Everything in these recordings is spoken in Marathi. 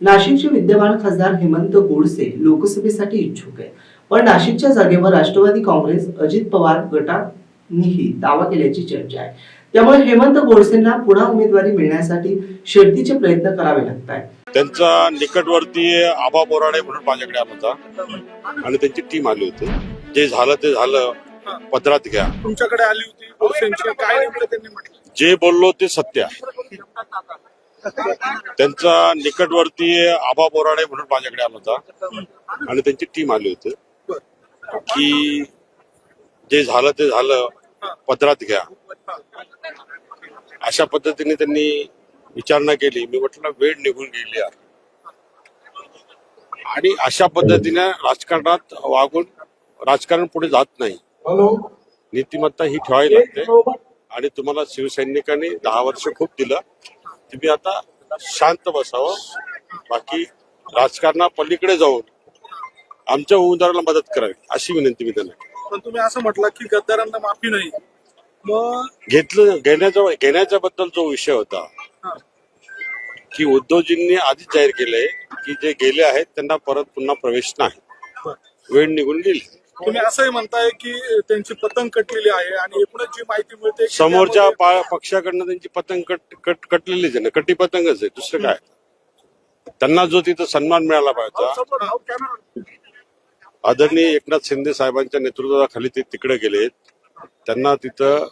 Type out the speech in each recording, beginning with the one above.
नाशिकचे विद्यमान खासदार हेमंत गोडसे लोकसभेसाठी इच्छुक आहे पण नाशिकच्या जागेवर राष्ट्रवादी काँग्रेस अजित पवार गटानेही दावा केल्याची चर्चा आहे. त्यामुळे हेमंत गोडसेंना पुन्हा उमेदवारी मिळण्यासाठी शर्तीचे प्रयत्न करावे लागत आहेत. त्यांचा निकटवर्ती आबा बोराडे म्हणून माझ्याकडे आला होता. आणि त्यांची टीम आली होती. जे झालं ते झालं. पदरात घ्या. तुमच्याकडे आली होती काय त्यांनी म्हटलं? जे बोललो ते सत्य आहे. त्यांचा निकटवर्ती आबा बोराडे म्हणून माझ्याकडे आला होता. आणि त्यांची टीम आली होती. की जे झालं ते झालं पदरात घ्या. अशा पद्धतीने त्यांनी विचारणा केली. मी म्हटलं वेळ निघून गेली आणि अशा पद्धतीने राजकारणात वागून राजकारण पुढे जात नाही. नीतिमत्ता ही ठेवावी लागते. आणि तुम्हाला शिवसैनिकांनी दहा वर्ष खूप दिलं. तुम्ही आता शांत बसावं. बाकी राजकारणा पलीकडे जाऊन आमच्या उमेदवाराला मदत करावी अशी विनंती मी त्यांना. पण तुम्ही असं म्हटलं की गद्दारांना माफी नाही. मग घेतलं घेण्याचा घेण्याच्या बद्दल जो विषय होता हा, की उद्धवजींनी आधीच जाहीर केलंय की जे गेले आहेत त्यांना परत पुन्हा प्रवेश नाही. बरं. वेळ निघून गेली. तुम्ही असंही म्हणताय की त्यांची पतंग कटलेली आहे आणि एकूणच जी माहिती मिळते समोरच्या पा- पक्षाकडनं त्यांची पतंग कट कट कटलेलीच आहे ना? कटी पतंगच आहे. दुसरं काय? त्यांना जो तिथं सन्मान मिळाला पाहिजे आदरणीय एकनाथ शिंदे साहेबांच्या नेतृत्वाखाली ते तिकडे गेलेत. त्यांना तिथं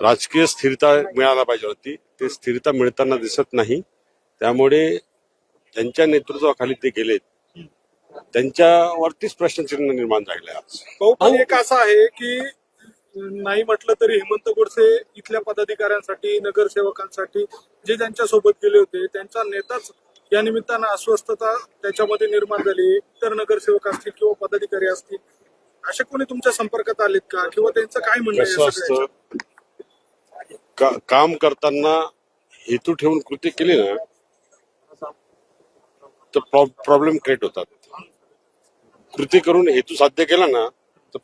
राजकीय स्थिरता मिळायला पाहिजे होती. ते स्थिरता मिळताना दिसत नाही. त्यामुळे त्यांच्या नेतृत्वाखाली ते गेलेत. त्यांच्यावरतीच प्रश्नचिन्ह निर्माण झाले आज भाऊ पण एक असं आहे की नाही म्हटलं तरी हेमंत गोडसे इथल्या पदाधिकाऱ्यांसाठी नगरसेवकांसाठी जे त्यांच्यासोबत गेले होते त्यांचा नेताच या निमित्तानं अस्वस्थता त्याच्यामध्ये निर्माण झाली. इतर नगरसेवक असतील किंवा पदाधिकारी असतील असे कोणी तुमच्या संपर्कात आलेत का? किंवा त्यांचं काय म्हणणं आहे कसं? असतं? का- काम करताना हेतू ठेवून कृती केली ना तर प्रॉब्लेम क्रिएट होतात. कृती करून हेतू साध्य केला ना